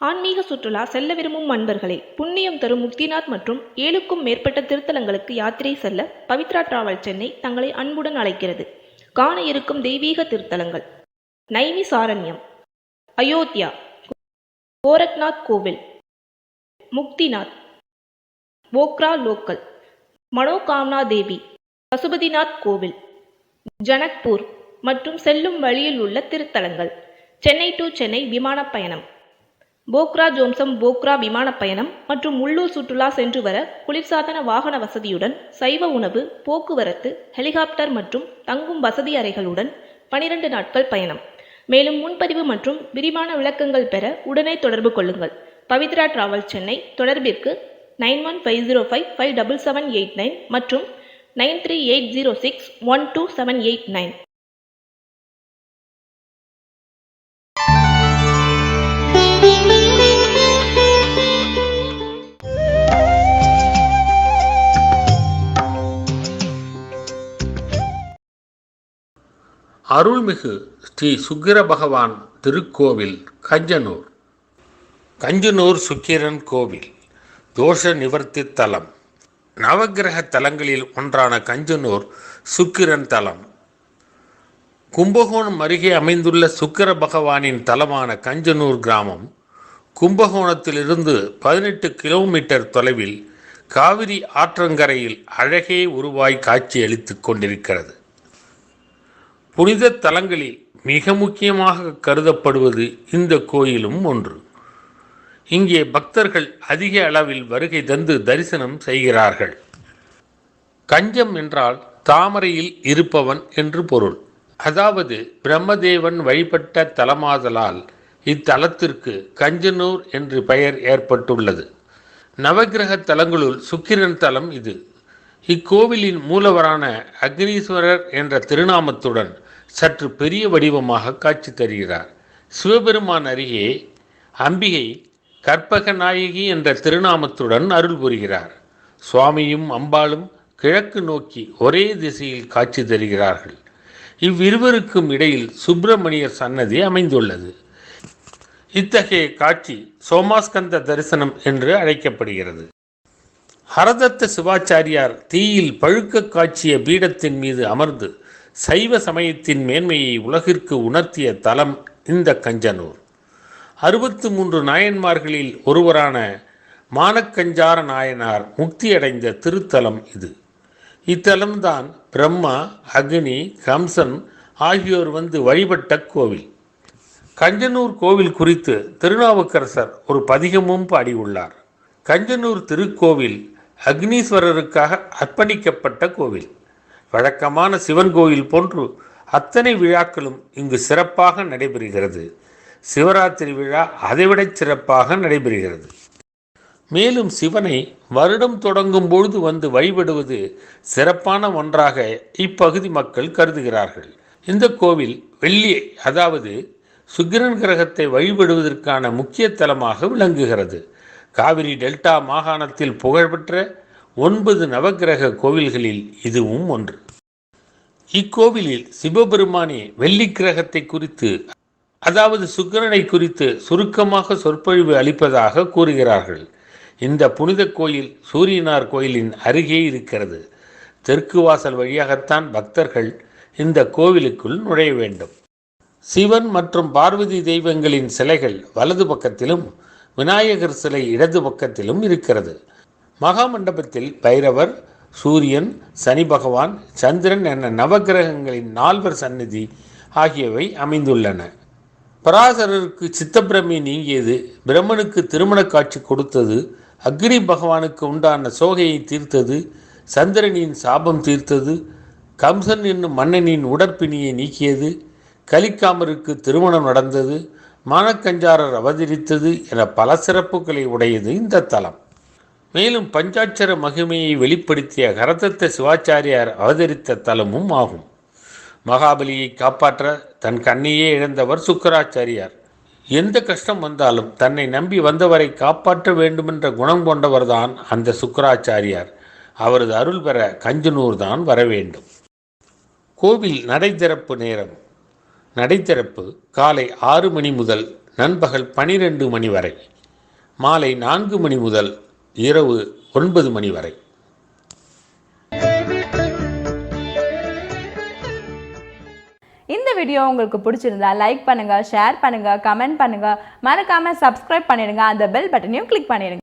ஆன்மீக சுற்றுலா செல்ல விரும்பும் அன்பர்களே புண்ணியம் தரும் முக்திநாத் மற்றும் ஏழுக்கும் மேற்பட்ட திருத்தலங்களுக்கு யாத்திரை செல்ல பவித்ரா டிராவல் சென்னை தங்களை அன்புடன் அழைக்கிறது. காண இருக்கும் தெய்வீக திருத்தலங்கள். நைமி சாரண்யம். அயோத்தியா. கோரக்நாத் கோவில். முக்திநாத். போக்ரா லோக்கல். மனோகாம்னா தேவி. பசுபதிநாத் கோவில். ஜனக்பூர் மற்றும் செல்லும் வழியில் உள்ள திருத்தலங்கள். சென்னை டு சென்னை விமானப் பயணம். போக்ரா ஜோம்சம் போக்ரா விமானப் பயணம் மற்றும் உள்ளூர் சுற்றுலா சென்று வர குளிர்சாதன வாகன வசதியுடன் சைவ உணவு போக்குவரத்து ஹெலிகாப்டர் மற்றும் தங்கும் வசதி அறைகளுடன் பனிரெண்டு நாட்கள் பயணம். மேலும் முன்பதிவு மற்றும் விரிவான விளக்கங்கள் பெற உடனே தொடர்பு கொள்ளுங்கள். Pavithra travel Chennai. தொடர்பிற்கு nine one five zero five five double seven eight nine மற்றும் nine three eight zero six one two seven eight nine. அருள்மிகு ஸ்ரீ சுக்கிர பகவான் திருக்கோவில் கஞ்சனூர். கஞ்சனூர் சுக்கிரன் கோவில் தோஷ நிவர்த்தி தலம். நவக்கிரக தலங்களில் ஒன்றான கஞ்சனூர் சுக்கிரன் தலம். கும்பகோணம் அருகே அமைந்துள்ள சுக்கிர பகவானின் தலமான கஞ்சனூர் கிராமம் கும்பகோணத்திலிருந்து பதினெட்டு கிலோமீட்டர் தொலைவில் காவிரி ஆற்றங்கரையில் அழகே உருவாய் காட்சியளித்துக் கொண்டிருக்கிறது. புனித தலங்களில் மிக முக்கியமாக கருதப்படுவது இந்த கோயிலும் ஒன்று. இங்கே பக்தர்கள் அதிக அளவில் வருகை தந்து தரிசனம் செய்கிறார்கள். கஞ்சம் என்றால் தாமரையில் இருப்பவன் என்று பொருள். அதாவது பிரம்மதேவன் வழிபட்ட தலமாதலால் இத்தலத்திற்கு கஞ்சனூர் என்று பெயர் ஏற்பட்டுள்ளது. நவகிரக தலங்களுள் சுக்கிரன் தலம் இது. இக்கோவிலின் மூலவரான அக்னீஸ்வரர் என்ற திருநாமத்துடன் சற்று பெரிய வடிவமாக காட்சி தருகிறார். சிவபெருமான் அருகே அம்பிகை கற்பக நாயகி என்ற திருநாமத்துடன் அருள் புரிகிறார். சுவாமியும் அம்பாளும் கிழக்கு நோக்கி ஒரே திசையில் காட்சி தருகிறார்கள். இவ்விருவருக்கும் இடையில் சுப்பிரமணியர் சன்னதி அமைந்துள்ளது. இத்தகைய காட்சி சோமாஸ்கந்த தரிசனம் என்று அழைக்கப்படுகிறது. ஹரதத்த சிவாச்சாரியார் தீயில் பழுக்க காட்சிய பீடத்தின் மீது அமர்ந்து சைவ சமயத்தின் மேன்மையை உலகிற்கு உணர்த்திய தலம் இந்த கஞ்சனூர். அறுபத்து மூன்று நாயன்மார்களில் ஒருவரான மானக்கஞ்சார நாயனார் முக்தியடைந்த திருத்தலம் இது. இத்தலம்தான் பிரம்மா அக்னி கம்சன் ஆகியோர் வந்து வழிபட்ட கோவில். கஞ்சனூர் கோவில் குறித்து திருநாவுக்கரசர் ஒரு பதிகமும் பாடியுள்ளார். கஞ்சனூர் திருக்கோவில் அக்னீஸ்வரருக்காக அர்ப்பணிக்கப்பட்ட கோவில். வழக்கமான சிவன் கோயில் போன்று அத்தனை விழாக்களும் இங்கு சிறப்பாக நடைபெறுகிறது. சிவராத்திரி விழா அதைவிடச் சிறப்பாக நடைபெறுகிறது. மேலும் சிவனை வருடம் தொடங்கும் பொழுது வந்து வழிபடுவது சிறப்பான ஒன்றாக இப்பகுதி மக்கள் கருதுகிறார்கள். இந்த கோவில் வெள்ளி அதாவது சுக்கிரன் கிரகத்தை வழிபடுவதற்கான முக்கிய தலமாக விளங்குகிறது. காவிரி டெல்டா மாகாணத்தில் புகழ்பெற்ற ஒன்பது நவக்கிரக கோவில்களில் இதுவும் ஒன்று. இக்கோவிலில் சிவபெருமானே வெள்ளி கிரகத்தை குறித்து அதாவது சுக்கிரனை குறித்து சுருக்கமாக சொற்பொழிவு அளிப்பதாக கூறுகிறார்கள். இந்த புனித கோயில் சூரியனார் கோயிலின் அருகே இருக்கிறது. தெற்கு வாசல் வழியாகத்தான் பக்தர்கள் இந்த கோவிலுக்குள் நுழைய வேண்டும். சிவன் மற்றும் பார்வதி தெய்வங்களின் சிலைகள் வலது பக்கத்திலும் விநாயகர் சிலை இடது பக்கத்திலும் இருக்கிறது. மகாமண்டபத்தில் பைரவர் சூரியன் சனி பகவான் சந்திரன் என நவகிரகங்களின் நால்வர் சந்நிதி ஆகியவை அமைந்துள்ளன. பராசரருக்கு சித்தப்பிரமை நீங்கியது பிரம்மனுக்கு திருமண காட்சி கொடுத்தது அக்னி பகவானுக்கு உண்டான சோகையை தீர்த்தது சந்திரனின் சாபம் தீர்த்தது கம்சன் என்னும் மன்னனின் உடற்பிணியை நீக்கியது கலிக்காமருக்கு திருமணம் நடந்தது மானக்கஞ்சாரர் அவதரித்தது என பல சிறப்புகளை உடையது இந்த தலம். மேலும் பஞ்சாட்சர மகிமையை வெளிப்படுத்திய கரதத்த சிவாச்சாரியார் அவதரித்த தலமும் ஆகும். மகாபலியை காப்பாற்ற தன் கண்ணையே இழந்தவர் சுக்கராச்சாரியார். எந்த கஷ்டம் வந்தாலும் தன்னை நம்பி வந்தவரை காப்பாற்ற வேண்டுமென்ற குணம் கொண்டவர்தான் அந்த சுக்கராச்சாரியார். அவரது அருள் பெற கஞ்சனூர் தான் வர வேண்டும் கோவில் நடை திறப்பு நேரம். நடை திறப்பு காலை ஆறு மணி முதல் நண்பகல் பனிரெண்டு மணி வரை மாலை நான்கு மணி முதல் இரவு ஒன்பது மணி வரை. இந்த வீடியோ உங்களுக்கு பிடிச்சிருந்தா லைக் பண்ணுங்க ஷேர் பண்ணுங்க கமெண்ட் பண்ணுங்க. மறக்காம சப்ஸ்கிரைப் பண்ணிடுங்க. அந்த பெல் பட்டனையும் கிளிக் பண்ணிடுங்க.